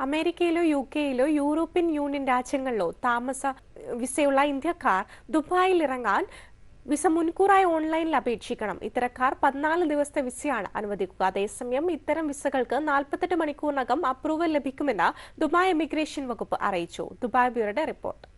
അമേരിക്കയിലോ U കെയിലോ European Union രാജ്യങ്ങളിലോ താമസ വിസയുള്ള ഇന്ത്യക്കാർ ദുബായിൽ ഇറങ്ങാൻ വിസ മുൻകൂറായി ഓൺലൈനിൽ അപേക്ഷിക്കണം. ഇത്തരക്കാർ പതിനാല് ദിവസത്തെ വിസയാണ് അനുവദിക്കുക. അതേസമയം ഇത്തരം വിസകൾക്ക് നാൽപ്പത്തെട്ട് മണിക്കൂറിനകം അപ്രൂവൽ ലഭിക്കുമെന്ന് ദുബായ് ഇമിഗ്രേഷൻ വകുപ്പ് അറിയിച്ചു. ദുബായ് ബ്യൂറോയുടെ റിപ്പോർട്ട്.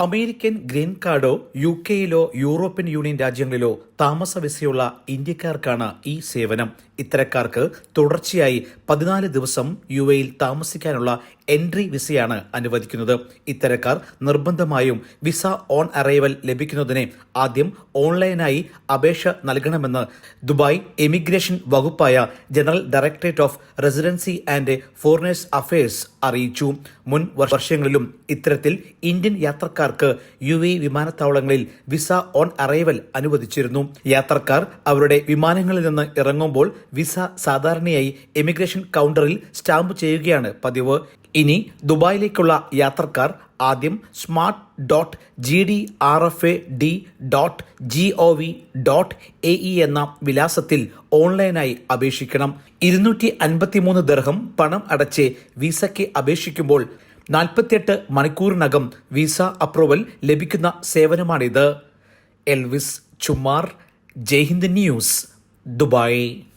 അമേരിക്കൻ ഗ്രീൻ കാർഡോ യു കെയിലോ യൂറോപ്യൻ യൂണിയൻ രാജ്യങ്ങളിലോ താമസ വിസയുള്ള ഇന്ത്യക്കാർക്കാണ് ഈ സേവനം. ഇത്തരക്കാർക്ക് തുടർച്ചയായി പതിനാല് ദിവസം യു എയിൽ താമസിക്കാനുള്ള എൻട്രി വിസയാണ് അനുവദിക്കുന്നത്. ഇത്തരക്കാർ നിർബന്ധമായും വിസ ഓൺ അറൈവൽ ലഭിക്കുന്നതിന് ആദ്യം ഓൺലൈനായി അപേക്ഷ നൽകണമെന്ന് Dubai emigration വകുപ്പായ general directorate of residency and foreigners affairs അറിയിച്ചു. മുൻ വർഷങ്ങളിലും ഇത്തരത്തിൽ ഇന്ത്യൻ യാത്രക്കാർക്ക് യു എ വിമാനത്താവളങ്ങളിൽ വിസ ഓൺ അറൈവൽ അനുവദിച്ചിരുന്നു. യാത്രക്കാർ അവരുടെ വിമാനങ്ങളിൽ നിന്ന് ഇറങ്ങുമ്പോൾ വിസ സാധാരണയായി എമിഗ്രേഷൻ കൗണ്ടറിൽ സ്റ്റാമ്പ് ചെയ്യുകയാണ് പതിവ്. ഇനി ദുബായിലേക്കുള്ള യാത്രക്കാർ ആദ്യം smart dot G D R F A D dot G O V dot A E എന്ന വിലാസത്തിൽ ഓൺലൈനായി അപേക്ഷിക്കണം. ഇരുന്നൂറ്റി അൻപത്തിമൂന്ന് ദർഹം പണം അടച്ച് വിസയ്ക്ക് അപേക്ഷിക്കുമ്പോൾ നാൽപ്പത്തിയെട്ട് മണിക്കൂറിനകം വിസ അപ്രൂവൽ ലഭിക്കുന്ന സേവനമാണിത്. Elvis Chumar Jaihind news Dubai.